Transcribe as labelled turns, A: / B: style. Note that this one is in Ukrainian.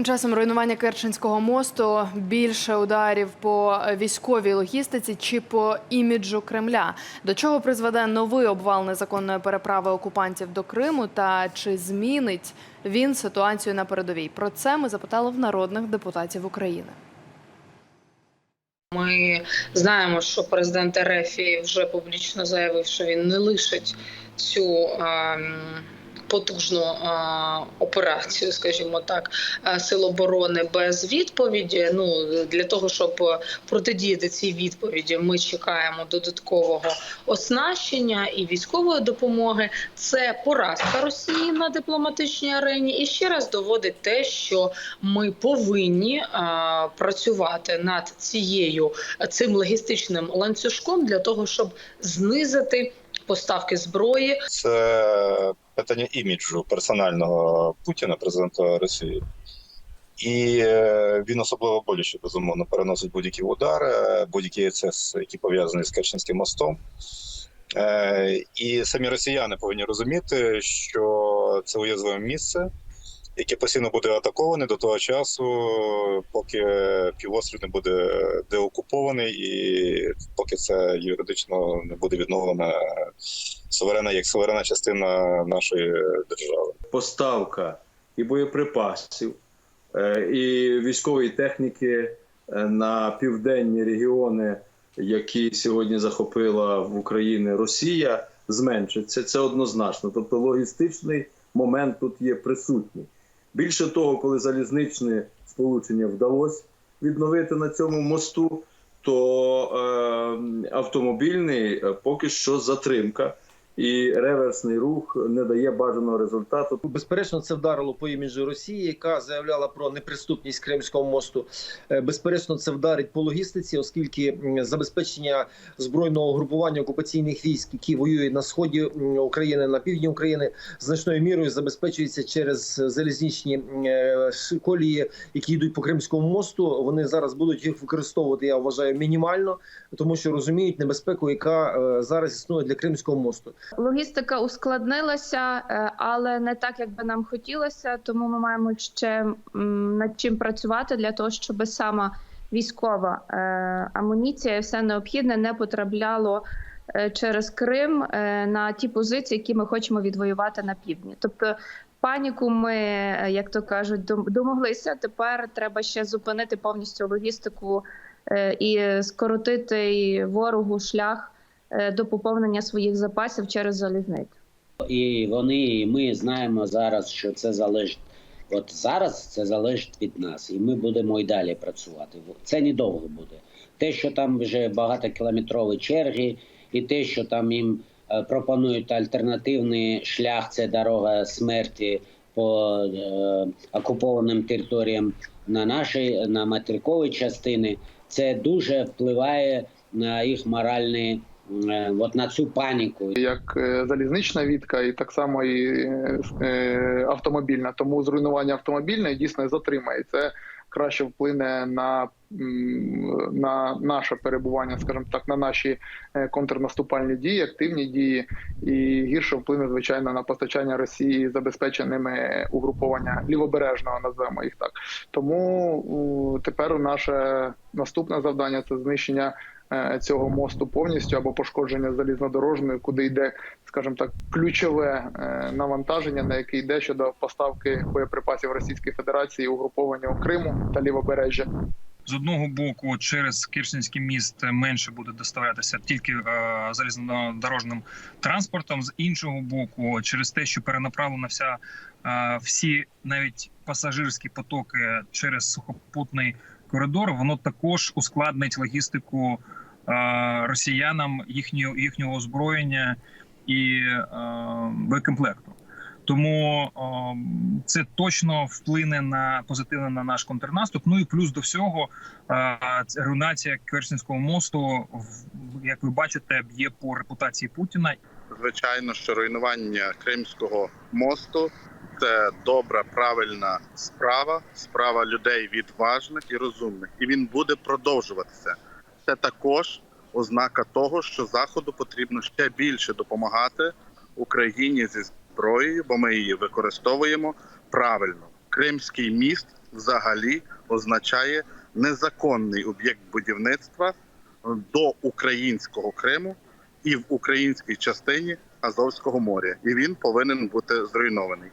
A: Тим часом руйнування Керченського мосту більше ударів по військовій логістиці чи по іміджу Кремля. До чого призведе новий обвал незаконної переправи окупантів до Криму та чи змінить він ситуацію на передовій? Про це ми запитали в народних депутатів України.
B: Ми знаємо, що президент РФ вже публічно заявив, що він не лишить цю ем, потужну е, операцію, скажімо так, е, сил оборони без відповіді. Ну для того, щоб протидіяти цій відповіді, ми чекаємо додаткового оснащення і військової допомоги. Це поразка Росії на дипломатичній арені, і ще раз доводить те, що ми повинні е, працювати над цією цим логістичним ланцюжком для того, щоб знизити поставки зброї.
C: це питання іміджу персонального Путіна, президента Росії. І е, він особливо боляче, безумовно, переносить будь-які удари, будь-які ексцес, які пов'язані з Керченським мостом. Е, І самі росіяни повинні розуміти, що це уязвиме місце, яке постійно буде атаковане до того часу, поки півострів не буде деокупований, і поки це юридично не буде відновлена суверенна як суверенна частина нашої держави.
D: поставка і боєприпасів, е, і військової техніки е, на південні регіони, які сьогодні захопила в Україні Росія, зменшиться. Це однозначно. Тобто логістичний момент тут є присутній. Більше того, коли залізничне сполучення вдалося відновити на цьому мосту, то е, автомобільний поки що затримка. І реверсний рух не дає бажаного результату.
E: Безперечно, це вдарило по іміджу Росії, яка заявляла про неприступність Кримського мосту. Е, Безперечно, це вдарить по логістиці, оскільки забезпечення збройного групування окупаційних військ, які воюють на сході України, на півдні України, значною мірою забезпечується через залізничні е, колії, які йдуть по Кримському мосту. Вони зараз будуть їх використовувати. Я вважаю мінімально, тому що розуміють небезпеку, яка е, зараз існує для Кримського мосту.
F: Логістика ускладнилася, е, але не так, як би нам хотілося. Тому ми маємо ще над чим працювати для того, щоб сама військова е, амуніція, все необхідне не потрапляло е, через Крим на ті позиції, які ми хочемо відвоювати на півдні. Тобто. Паніку ми, як то кажуть, домоглися. Тепер треба ще зупинити повністю логістику і скоротити ворогу шлях до поповнення своїх запасів через залізницю.
G: І вони, і ми знаємо зараз, що це залежить. От зараз це залежить від нас, і ми будемо і далі працювати. Це недовго буде. Те, що там вже багатокілометрові черги, і те, що там їм е, пропонують альтернативний шлях, це дорога смерті по е, окупованим територіям на нашій на материковій частини. Це дуже впливає на їх моральний, е, от на цю паніку.
H: як е, залізнична відка, і так само і е, е, автомобільна. Тому зруйнування автомобільної дійсно затримає. Це краще вплине на, на наше перебування, скажімо так, на наші е, контрнаступальні дії, активні дії, і гірше вплине звичайно на постачання Росії забезпеченими угруповання лівобережного, назвемо їх так. Тому тепер наше наступне завдання це знищення е, цього мосту повністю або пошкодження залізнодорожної, куди йде, скажімо так, ключове е, навантаження, на яке йде щодо поставки боєприпасів Російської Федерації угрупованню Криму та лівобережжя.
I: З одного боку, через Керченський міст менше буде доставлятися тільки е, залізнодорожним транспортом. З іншого боку, через те, що перенаправлена вся е, всі навіть пасажирські потоки через сухопутний коридор, воно також ускладнить логістику е, росіянам їхнього їхнього озброєння і е, боєкомплекту. Тому о, це точно вплине на позитивно на наш контрнаступ. Ну і плюс до всього е, руйнація Керченського мосту, як ви бачите, б'є по репутації Путіна.
J: звичайно, що руйнування Кримського мосту це добра, правильна справа, справа людей відважних і розумних, і він буде продовжуватися це також ознака того, що заходу потрібно ще більше допомагати Україні зі зброєю, бо ми її використовуємо правильно. Кримський міст взагалі означає незаконний об'єкт будівництва до українського Криму і в українській частині Азовського моря, і він повинен бути зруйнований.